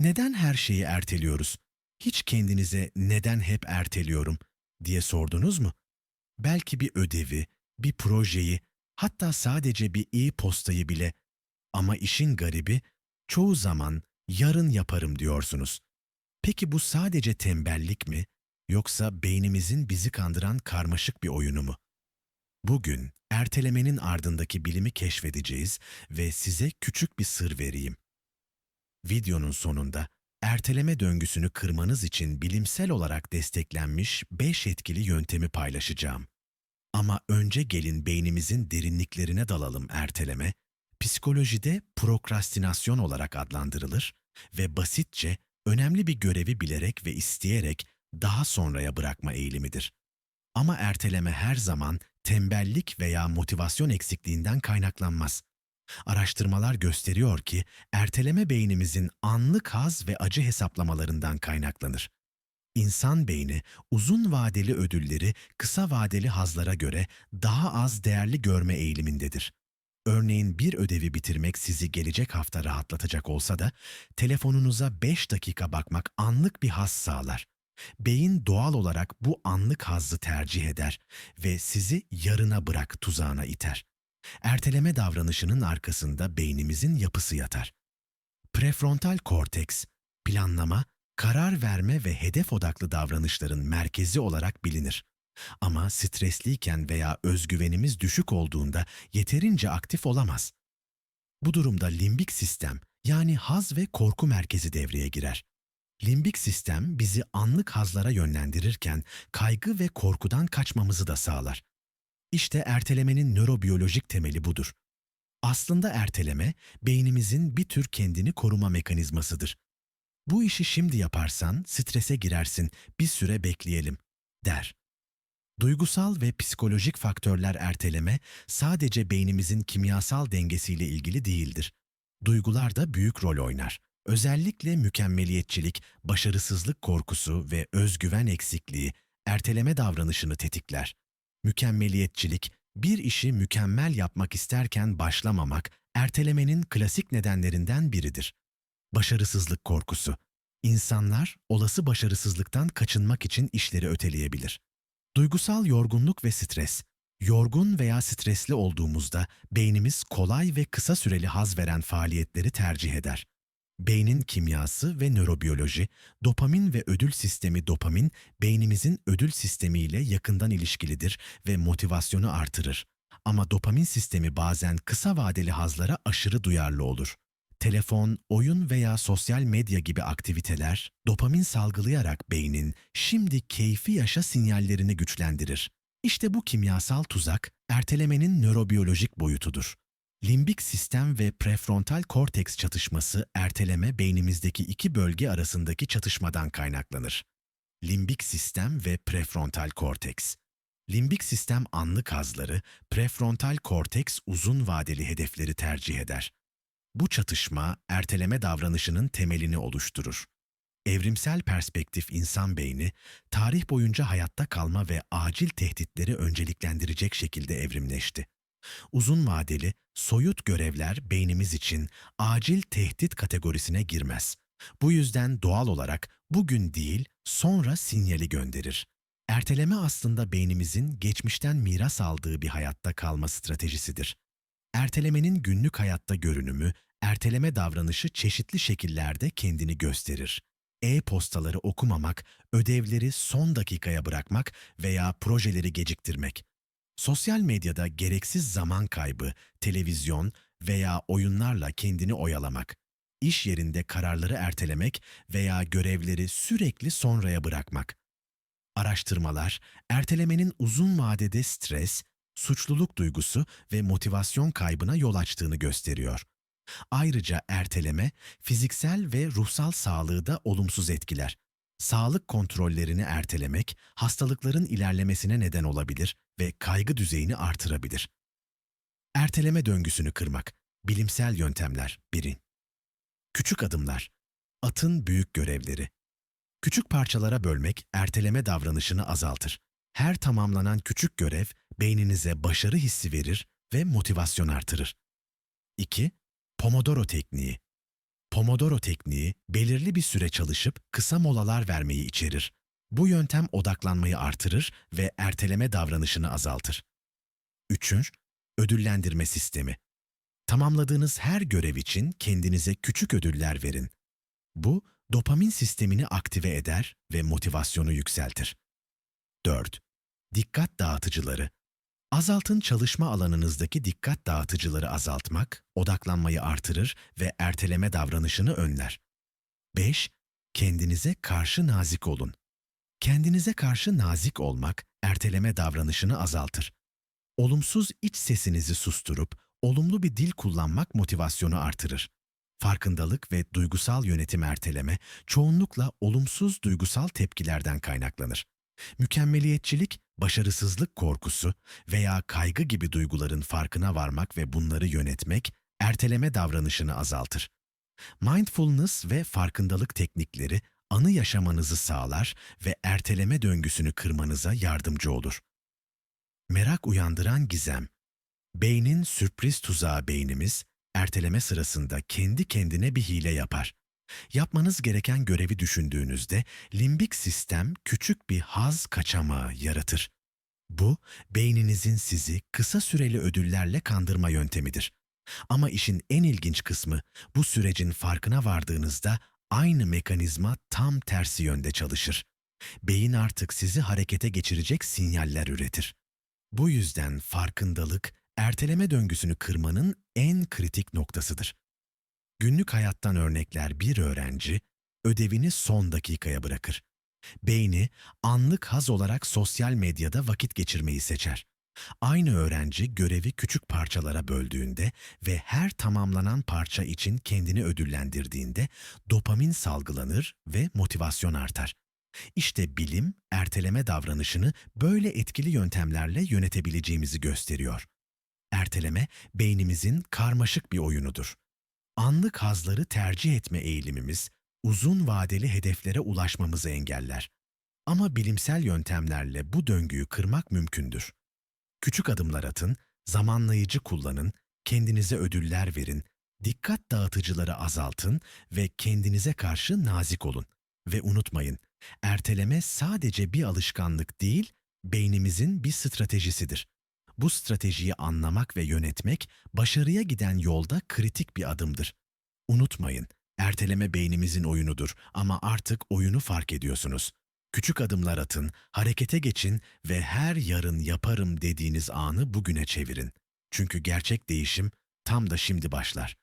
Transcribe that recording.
Neden her şeyi erteliyoruz? Hiç kendinize neden hep erteliyorum diye sordunuz mu? Belki bir ödevi, bir projeyi, hatta sadece bir e-postayı bile. Ama işin garibi çoğu zaman yarın yaparım diyorsunuz. Peki bu sadece tembellik mi yoksa beynimizin bizi kandıran karmaşık bir oyunu mu? Bugün ertelemenin ardındaki bilimi keşfedeceğiz ve size küçük bir sır vereyim. Videonun sonunda erteleme döngüsünü kırmanız için bilimsel olarak desteklenmiş 5 etkili yöntemi paylaşacağım. Ama önce gelin beynimizin derinliklerine dalalım erteleme, psikolojide prokrastinasyon olarak adlandırılır ve basitçe önemli bir görevi bilerek ve isteyerek daha sonraya bırakma eğilimidir. Ama erteleme her zaman tembellik veya motivasyon eksikliğinden kaynaklanmaz. Araştırmalar gösteriyor ki erteleme beynimizin anlık haz ve acı hesaplamalarından kaynaklanır. İnsan beyni uzun vadeli ödülleri kısa vadeli hazlara göre daha az değerli görme eğilimindedir. Örneğin bir ödevi bitirmek sizi gelecek hafta rahatlatacak olsa da telefonunuza 5 dakika bakmak anlık bir haz sağlar. Beyin doğal olarak bu anlık hazzı tercih eder ve sizi yarına bırak tuzağına iter. Erteleme davranışının arkasında beynimizin yapısı yatar. Prefrontal korteks, planlama, karar verme ve hedef odaklı davranışların merkezi olarak bilinir. Ama stresliyken veya özgüvenimiz düşük olduğunda yeterince aktif olamaz. Bu durumda limbik sistem yani haz ve korku merkezi devreye girer. Limbik sistem bizi anlık hazlara yönlendirirken kaygı ve korkudan kaçmamızı da sağlar. İşte ertelemenin nörobiyolojik temeli budur. Aslında erteleme beynimizin bir tür kendini koruma mekanizmasıdır. Bu işi şimdi yaparsan strese girersin, bir süre bekleyelim der. Duygusal ve psikolojik faktörler erteleme sadece beynimizin kimyasal dengesiyle ilgili değildir. Duygular da büyük rol oynar. Özellikle mükemmeliyetçilik, başarısızlık korkusu ve özgüven eksikliği erteleme davranışını tetikler. Mükemmeliyetçilik, bir işi mükemmel yapmak isterken başlamamak, ertelemenin klasik nedenlerinden biridir. Başarısızlık korkusu. İnsanlar olası başarısızlıktan kaçınmak için işleri öteleyebilir. Duygusal yorgunluk ve stres. Yorgun veya stresli olduğumuzda beynimiz kolay ve kısa süreli haz veren faaliyetleri tercih eder. Beynin kimyası ve nörobiyoloji, dopamin ve ödül sistemi dopamin, beynimizin ödül sistemiyle yakından ilişkilidir ve motivasyonu artırır. Ama dopamin sistemi bazen kısa vadeli hazlara aşırı duyarlı olur. Telefon, oyun veya sosyal medya gibi aktiviteler dopamin salgılayarak beynin şimdi keyfi yaşa sinyallerini güçlendirir. İşte bu kimyasal tuzak ertelemenin nörobiyolojik boyutudur. Limbik sistem ve prefrontal korteks çatışması erteleme beynimizdeki iki bölge arasındaki çatışmadan kaynaklanır. Limbik sistem ve prefrontal korteks. Limbik sistem anlık hazları, prefrontal korteks uzun vadeli hedefleri tercih eder. Bu çatışma erteleme davranışının temelini oluşturur. Evrimsel perspektif insan beyni, tarih boyunca hayatta kalma ve acil tehditleri önceliklendirecek şekilde evrimleşti. Uzun vadeli, soyut görevler beynimiz için acil tehdit kategorisine girmez. Bu yüzden doğal olarak bugün değil, sonra sinyali gönderir. Erteleme aslında beynimizin geçmişten miras aldığı bir hayatta kalma stratejisidir. Ertelemenin günlük hayatta görünümü, erteleme davranışı çeşitli şekillerde kendini gösterir. E-postaları okumamak, ödevleri son dakikaya bırakmak veya projeleri geciktirmek. Sosyal medyada gereksiz zaman kaybı, televizyon veya oyunlarla kendini oyalamak. İş yerinde kararları ertelemek veya görevleri sürekli sonraya bırakmak. Araştırmalar, ertelemenin uzun vadede stres, suçluluk duygusu ve motivasyon kaybına yol açtığını gösteriyor. Ayrıca erteleme, fiziksel ve ruhsal sağlığı da olumsuz etkiler. Sağlık kontrollerini ertelemek, hastalıkların ilerlemesine neden olabilir ve kaygı düzeyini artırabilir. Erteleme döngüsünü kırmak, bilimsel yöntemler 1. Küçük adımlar, atın büyük görevleri. Küçük parçalara bölmek erteleme davranışını azaltır. Her tamamlanan küçük görev beyninize başarı hissi verir ve motivasyon artırır. 2. Pomodoro tekniği. Pomodoro tekniği belirli bir süre çalışıp kısa molalar vermeyi içerir. Bu yöntem odaklanmayı artırır ve erteleme davranışını azaltır. Üçüncü, ödüllendirme sistemi. Tamamladığınız her görev için kendinize küçük ödüller verin. Bu, dopamin sistemini aktive eder ve motivasyonu yükseltir. 4. Dikkat dağıtıcıları. Azaltın çalışma alanınızdaki dikkat dağıtıcıları azaltmak, odaklanmayı artırır ve erteleme davranışını önler. 5. Kendinize karşı nazik olun. Kendinize karşı nazik olmak, erteleme davranışını azaltır. Olumsuz iç sesinizi susturup, olumlu bir dil kullanmak motivasyonu artırır. Farkındalık ve duygusal yönetim erteleme çoğunlukla olumsuz duygusal tepkilerden kaynaklanır. Mükemmeliyetçilik, başarısızlık korkusu veya kaygı gibi duyguların farkına varmak ve bunları yönetmek, erteleme davranışını azaltır. Mindfulness ve farkındalık teknikleri anı yaşamanızı sağlar ve erteleme döngüsünü kırmanıza yardımcı olur. Merak uyandıran gizem. Beynin sürpriz tuzağı beynimiz, erteleme sırasında kendi kendine bir hile yapar. Yapmanız gereken görevi düşündüğünüzde limbik sistem küçük bir haz kaçamağı yaratır. Bu, beyninizin sizi kısa süreli ödüllerle kandırma yöntemidir. Ama işin en ilginç kısmı, bu sürecin farkına vardığınızda aynı mekanizma tam tersi yönde çalışır. Beyin artık sizi harekete geçirecek sinyaller üretir. Bu yüzden farkındalık, erteleme döngüsünü kırmanın en kritik noktasıdır. Günlük hayattan örnekler bir öğrenci, ödevini son dakikaya bırakır. Beyni anlık haz olarak sosyal medyada vakit geçirmeyi seçer. Aynı öğrenci görevi küçük parçalara böldüğünde ve her tamamlanan parça için kendini ödüllendirdiğinde dopamin salgılanır ve motivasyon artar. İşte bilim, erteleme davranışını böyle etkili yöntemlerle yönetebileceğimizi gösteriyor. Erteleme, beynimizin karmaşık bir oyunudur. Anlık hazları tercih etme eğilimimiz, uzun vadeli hedeflere ulaşmamızı engeller. Ama bilimsel yöntemlerle bu döngüyü kırmak mümkündür. Küçük adımlar atın, zamanlayıcı kullanın, kendinize ödüller verin, dikkat dağıtıcıları azaltın ve kendinize karşı nazik olun. Ve unutmayın, erteleme sadece bir alışkanlık değil, beynimizin bir stratejisidir. Bu stratejiyi anlamak ve yönetmek başarıya giden yolda kritik bir adımdır. Unutmayın, erteleme beynimizin oyunudur ama artık oyunu fark ediyorsunuz. Küçük adımlar atın, harekete geçin ve her yarın yaparım dediğiniz anı bugüne çevirin. Çünkü gerçek değişim tam da şimdi başlar.